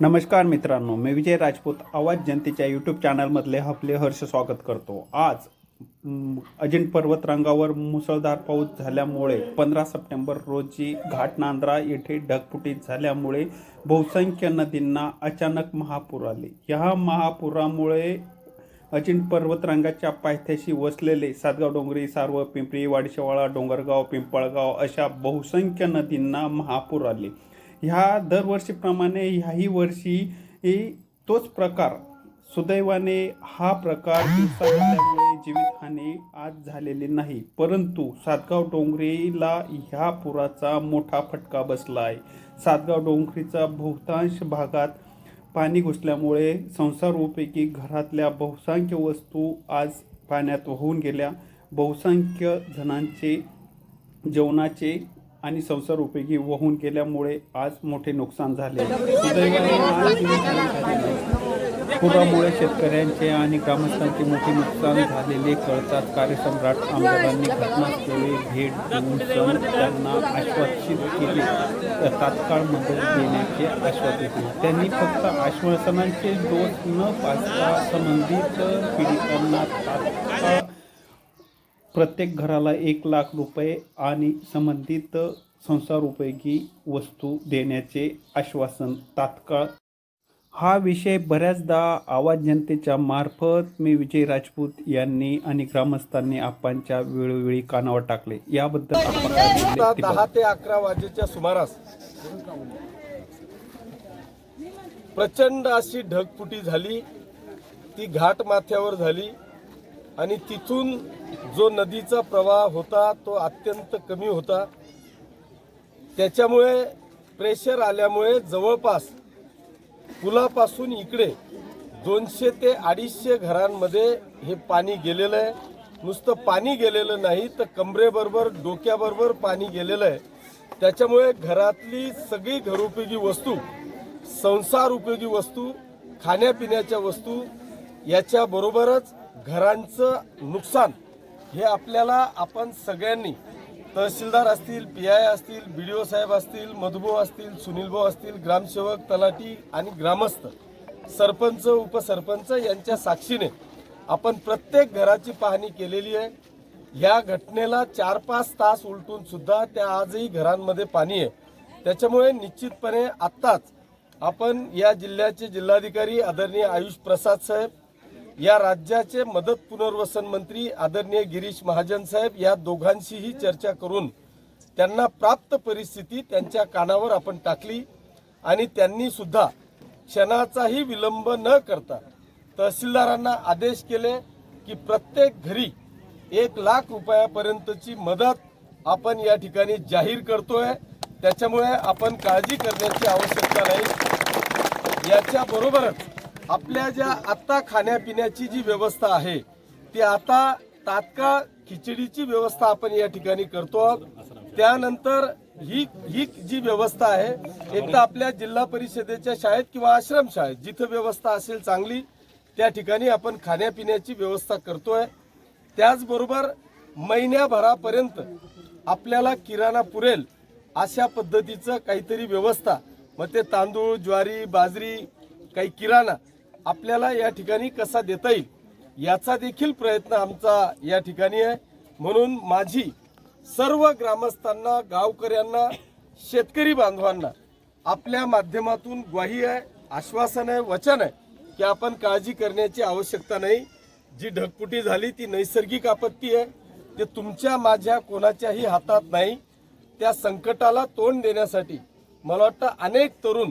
नमस्कार मित्रांनो मी विजय राजपूत आवाज जनतेच्या यूट्यूब चॅनलमधले आपले हर्ष स्वागत करतो. आज अजिंठ पर्वतरांगावर मुसळधार पाऊस झाल्यामुळे पंधरा सप्टेंबर रोजी घाटनांद्रा येथे ढगफुटीत झाल्यामुळे बहुसंख्य नदींना अचानक महापूर आले. ह्या महापुरामुळे अजिंठ पर्वतरांगाच्या पायथ्याशी वसलेले सातगाव डोंगरी सारव पिंपरी वाडशेवाळा डोंगरगाव पिंपळगाव अशा बहुसंख्य नदींना महापूर आले. ह्या दरवर्षीप्रमाणे ह्याही वर्षी तोच प्रकार सुदैवाने हा प्रकार दिवसामुळे जीवितहानी आज झालेली नाही. परंतु सातगाव डोंगरीला ह्या पुराचा मोठा फटका बसला आहे सातगाव डोंगरीचा बहुतांश भागात पाणी घुसल्यामुळे संसारोपैकी घरातल्या बहुसंख्य वस्तू आज पाण्यात वाहून गेल्या. बहुसंख्य जणांचे जेवणाचे आणि संसार उपयोगी वाहून गेल्यामुळे आज मोठे नुकसान झाले. पुरामुळे शेतकऱ्यांचे आणि ग्रामस्थांचे मोठे नुकसान झालेले कळतात. कार्यसम्राट आमदारांनी घटनास्थळी भेट देऊन त्यांना आश्वासित केले. तात्काळ मदत देण्याचे आश्वासन दिले. त्यांनी फक्त आश्वासनांचे डोस न पाचता संबंधित पीडितांना तात्काळ प्रत्येक घराला एक लाख रुपये आणि संबंधित संसारोपयोगी वस्तू देण्याचे आश्वासन तात्काळ. हा विषय बऱ्याचदा आवाज जनतेच्या मार्फत मी विजय राजपूत यांनी आणि ग्रामस्थांनी आपांच्या वेळोवेळी कानावर टाकले. याबद्दल दहा. ते अकरा वाजेच्या सुमारास प्रचंड अशी ढगफुटी झाली. ती घाट माथ्यावर झाली आणि तिथून जो नदीचा प्रवाह होता तो अत्यंत कमी होता. त्याच्यामुळे प्रेशर आल्यामुळे जवळपास पुलापासून इकडे दोनशे ते अडीचशे घरांमध्ये हे पाणी गेलेलं आहे. नुसतं पाणी गेलेलं नाही तर कमरेबरोबर डोक्याबरोबर पाणी गेलेलं आहे. त्याच्यामुळे घरातली सगळी घरोपयोगी वस्तू संसार उपयोगी वस्तू खाण्यापिण्याच्या वस्तू याच्याबरोबरच घरांचं नुकसान हे आपल्याला आपण सगळ्यांनी तहसीलदार असतील पी आय असतील बी डी ओ साहेब असतील मधुभाऊ असतील सुनीलभाऊ असतील ग्रामसेवक तलाठी आणि ग्रामस्थ सरपंच उपसरपंच यांच्या साक्षीने आपण प्रत्येक घराची पाहणी केलेली आहे. या घटनेला चार पाच तास उलटून सुद्धा त्या आजही घरांमध्ये पाणी आहे. त्याच्यामुळे निश्चितपणे आत्ताच आपण या जिल्ह्याचे जिल्हाधिकारी आदरणीय आयुष प्रसाद साहेब या राज्याचे मदत पुनर्वसन मंत्री आदरणीय गिरीश महाजन साहेब या दोघांशीही चर्चा करून त्यांना प्राप्त परिस्थिती त्यांच्या कानावर आपण टाकली आणि त्यांनी सुद्धा क्षणाचाही विलंब न करता तहसीलदारांना आदेश केले की प्रत्येक घरी एक लाख रुपयापर्यंतची मदत आपण या ठिकाणी जाहीर करतोय. त्याच्यामुळे आपण काळजी करण्याची आवश्यकता नाही. याच्या बरोबरच आपल्या ज्या आता खाण्यापिण्याची जी व्यवस्था आहे ती आता तात्काळ खिचडीची व्यवस्था आपण या ठिकाणी करतो आहोत. त्यानंतर ही ही जी व्यवस्था आहे एकदा आपल्या जिल्हा परिषदेच्या शाळेत किंवा आश्रमशाळेत जिथं व्यवस्था असेल चांगली त्या ठिकाणी आपण खाण्यापिण्याची व्यवस्था करतोय त्याचबरोबर महिन्याभरापर्यंत आपल्याला किराणा पुरेल अशा पद्धतीचं काहीतरी व्यवस्था मग ते तांदूळ ज्वारी बाजरी काही किराणा आपल्याला या ठिकाणी कसा देता येईल याचा देखील प्रयत्न आमचा या ठिकाणी आहे. म्हणून माझी सर्व ग्रामस्थांना गावकऱ्यांना शेतकरी बांधवांना आपल्या माध्यमातून ग्वाही आहे आश्वासन आहे वचन आहे की आपण काळजी करण्याची आवश्यकता नाही. जी ढगपुटी झाली ती नैसर्गिक आपत्ती आहे. ते तुमच्या माझ्या कोणाच्याही हातात नाही. त्या संकटाला तोंड देण्यासाठी मला वाटतं अनेक तरुण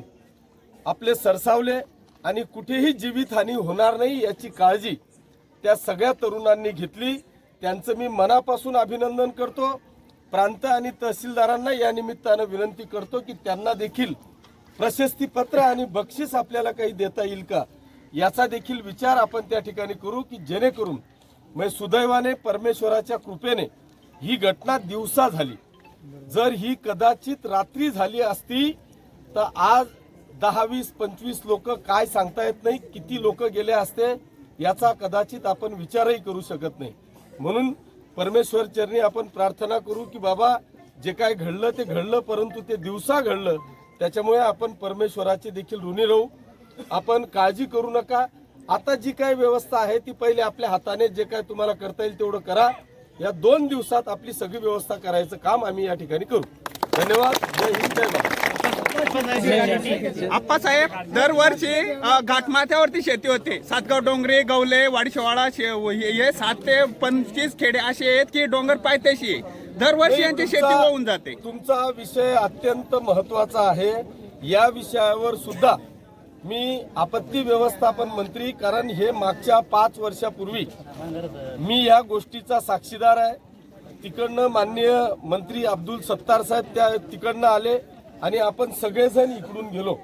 आपले सरसावले आणि कुठेही जीवितहानी होणार नाही याची काळजी त्या सगळ्या तरुणांनी घेतली. त्यांचं मी मनापासून अभिनंदन करतो. प्रांत आणि तहसीलदारांना या निमित्तानं विनंती करतो की त्यांना देखील प्रशस्तीपत्र आणि बक्षीस आपल्याला काही देता येईल का? याचा देखील विचार आपण त्या ठिकाणी करू की जेणेकरून मग सुदैवाने परमेश्वराच्या कृपेने ही घटना दिवसा झाली. जर ही कदाचित रात्री झाली असती तर आज दहा वीस पंचवीस लोक काय सांगता येत नाही किती लोक गेले असते याचा कदाचित आपण विचारही करू शकत नाही. म्हणून परमेश्वर चरणी आपण प्रार्थना करू की बाबा जे काय घडलं ते घडलं परंतु ते दिवसा घडलं त्याच्यामुळे आपण परमेश्वराचे देखील ऋणी राहू. आपण काळजी करू नका. आता जी काय व्यवस्था आहे ती पहिले आपल्या हाताने जे काय तुम्हाला करता येईल तेवढं करा. या दोन दिवसात आपली सगळी व्यवस्था करायचं काम आम्ही या ठिकाणी करू. धन्यवाद. जय हिंद जय भारत. आप्पासाहेब दरवर्षी घाटमाथ्यावरती शेती होते. सातगाव डोंगरे गवले वाडीशेवाडा हे सात ते पंचवीस खेडे असे आहेत की डोंगर पायथ्याशी. दरवर्षी यांची शेती होऊन जाते. तुमचा विषय अत्यंत महत्त्वाचा आहे. या विषयावर सुद्धा मी आपत्ती व्यवस्थापन मंत्री कारण हे मागच्या पाच वर्षापूर्वी मी या गोष्टीचा साक्षीदार आहे. तिकडनं माननीय मंत्री अब्दुल सत्तार साहेब त्या तिकडनं आले. आणि आपण सगळेजण इकडून गेलो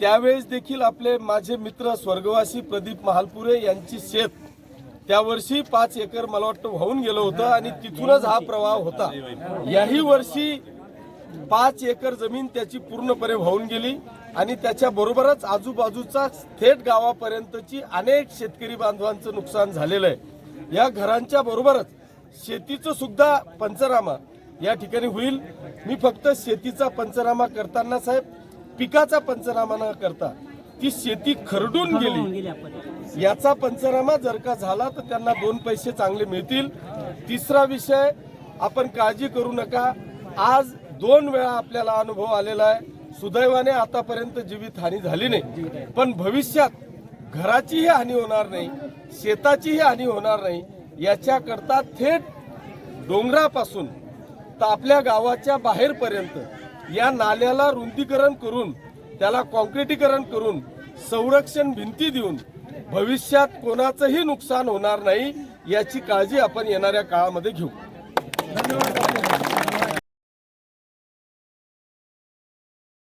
त्यावेळेस देखील आपले माझे मित्र स्वर्गवासी प्रदीप महालपुरे यांची शेत त्या वर्षी पाच एकर मला वाटतं वाहून गेलं होतं आणि तिथूनच हा प्रवाह होता. याही वर्षी पाच एकर जमीन त्याची पूर्णपणे वाहून गेली आणि त्याच्या बरोबरच आजूबाजूचा थेट गावापर्यंतची अनेक शेतकरी बांधवांचं नुकसान झालेलं आहे. या घरांच्या बरोबरच शेतीचं सुद्धा पंचनामा या ठिकाणी होईल. मी फक्त शेतीचा पंचनामा करताना साहेब पिकाचा पंचनामा न करता ती शेती खरडून गेली. याचा पंचनामा जर का झाला तर त्यांना दोन पैसे चांगले मिळतील. तिसरा विषय आपण काळजी करू नका. आज दोन वेळा आपल्याला अनुभव आलेला आहे. सुदैवाने आतापर्यंत जीवित हानी झाली नाही. पण भविष्यात घराचीही हानी होणार नाही शेताचीही हानी होणार नाही. याच्याकरता थेट डोंगरापासून तर आपल्या गावाच्या बाहेरपर्यंत या नाल्याला रुंदीकरण करून त्याला कॉन्क्रिटीकरण करून संरक्षण भिंती देऊन भविष्यात कोणाचंही नुकसान होणार नाही याची काळजी आपण येणाऱ्या काळामध्ये घेऊ. धन्यवाद.